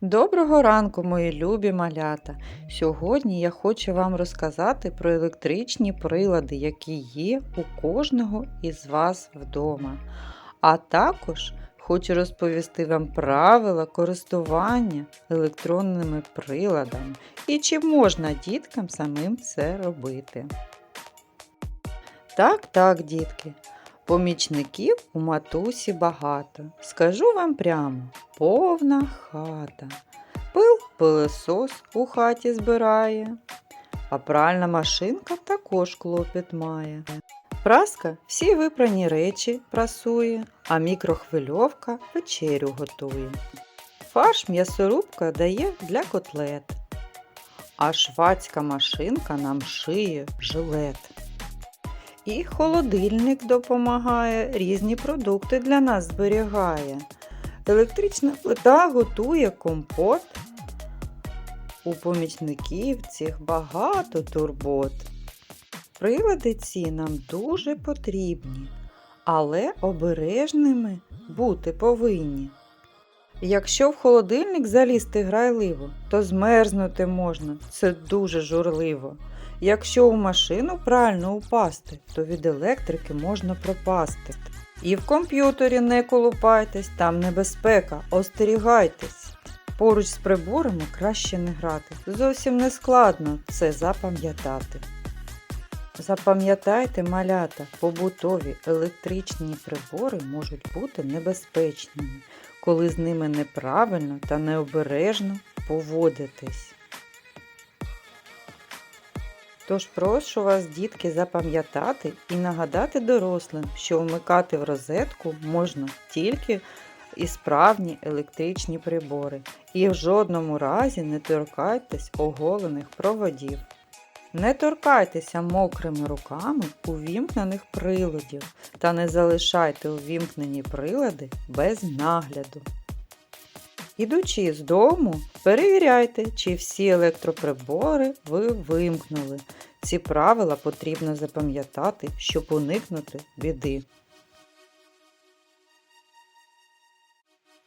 Доброго ранку, мої любі малята! Сьогодні я хочу вам розказати про електричні прилади, які є у кожного із вас вдома. А також хочу розповісти вам правила користування електронними приладами і чи можна діткам самим це робити. Так, так, дітки. Помічників у матусі багато. Скажу вам прямо, повна хата. Пил пилосос у хаті збирає, а пральна машинка також клопіт має. Праска всі випрані речі прасує, а мікрохвильовка вечерю готує. Фарш м'ясорубка дає для котлет, а швацька машинка нам шиє жилет. І холодильник допомагає, різні продукти для нас зберігає. Електрична плита готує компот. У помічників цих багато турбот. Прилади ці нам дуже потрібні, але обережними бути повинні. Якщо в холодильник залізти грайливо, то змерзнути можна, це дуже журливо. Якщо у машину прально упасти, то від електрики можна пропасти. І в комп'ютері не колупайтесь, там небезпека, остерігайтесь. Поруч з приборами краще не грати. Зовсім не складно це запам'ятати. Запам'ятайте, малята, побутові електричні прибори можуть бути небезпечними, коли з ними неправильно та необережно поводитесь. Тож прошу вас, дітки, запам'ятати і нагадати дорослим, що вмикати в розетку можна тільки ісправні електричні прибори. І в жодному разі не торкайтесь оголених проводів. Не торкайтеся мокрими руками увімкнених приладів та не залишайте увімкнені прилади без нагляду. Ідучи з дому, перевіряйте, чи всі електроприбори ви вимкнули. Ці правила потрібно запам'ятати, щоб уникнути біди.